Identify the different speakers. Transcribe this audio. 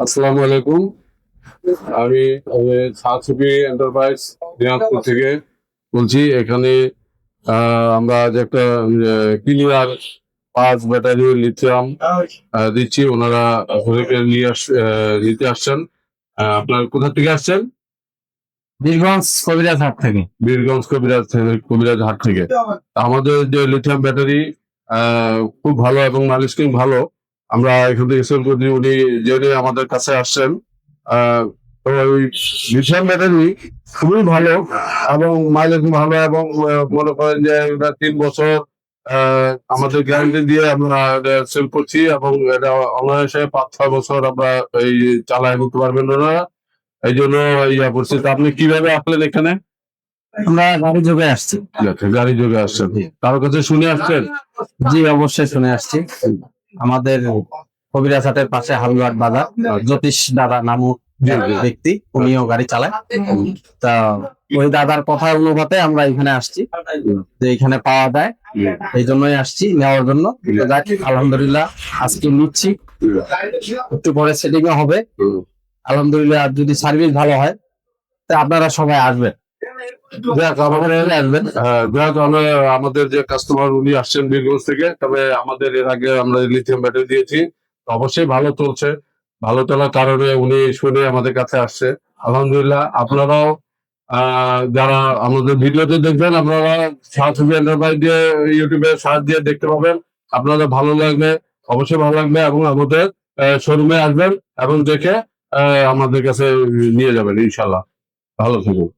Speaker 1: আসসালামু আলাইকুম। আমি সাতসুপি এন্টারপ্রাইজ দিনাজপুর থেকে বলছি এখানে আমরা যে একটা ক্লিয়ার পাঁচ ব্যাটারি লিথিয়াম দিচ্ছি। ওনারা নিয়ে আস নিতে আসছেন। আপনার কোথা থেকে আসছেন?
Speaker 2: বীরগঞ্জ কবিরাজ হাট থেকে।
Speaker 1: বীরগঞ্জ কবিরাজ কবিরাজ হাট থেকে। আমাদের যে লিথিয়াম ব্যাটারি আহ, খুব ভালো এবং স্কিম ভালো। আমরা এখান থেকে সেল করি উনি জেনে আমাদের কাছে আসছেন ওই লিথিয়াম ব্যাটারি খুবই ভালো এবং মাইলেজ ভালো এবং মনে করেন যে এটা তিন বছর আমাদের গ্যারান্টি দিয়ে আমরা সেল করছি এবং এটা অনায়াসে পাঁচ ছয় বছর আমরা এই চালায় নিতে পারবেন ওনারা। এই জন্য ইয়া করছি। তো আপনি কীভাবে আসলেন এখানে?
Speaker 2: আমরা গাড়ি যোগে আসছি।
Speaker 1: আচ্ছা, গাড়ি যোগে আসছেন। কারও কাছে শুনে আসছেন?
Speaker 2: জি অবশ্যই শুনে আসছি। আমাদের কবিরাজ হাটের পাশে হালুয়াট বাজার। জ্যোতিষ দাদা নামক। ব্যক্তি, উনিও গাড়ি চালায়। তা ওই দাদার কথা অনুপাতে আমরা এখানে আসছি, যে এখানে পাওয়া যায়। এই জন্যই আসছি, নেওয়ার জন্য। আলহামদুলিল্লাহ, আজকে নিচ্ছি। একটু পরে সেটিং হবে। আলহামদুলিল্লাহ, যদি সার্ভিস ভালো হয়, তা আপনারা সবাই আসবেন।
Speaker 1: যাক, আমাদের আমরা আমাদের যে কাস্টমার উনি আসছেন বীরগঞ্জ থেকে তবে আমাদের এর আগে আমরা লিথিয়াম ব্যাটারি দিয়েছি। অবশ্যই ভালো চলছে। ভালো চলার কারণে উনি শুনে আমাদের কাছে আসছে। আলহামদুলিল্লাহ আপনারাও যারা আমাদের ভিডিওতে দেখবেন আপনারা সাহায্য এন্টারপ্রাইজ দিয়ে ইউটিউবে সার্চ দিয়ে দেখতে পাবেন। আপনাদের ভালো লাগবে অবশ্যই ভালো লাগবে এবং আমাদের শোরুমে আসবেন এবং দেখে আমাদের কাছে নিয়ে যাবেন ইনশাল্লাহ ভালো থাকুন।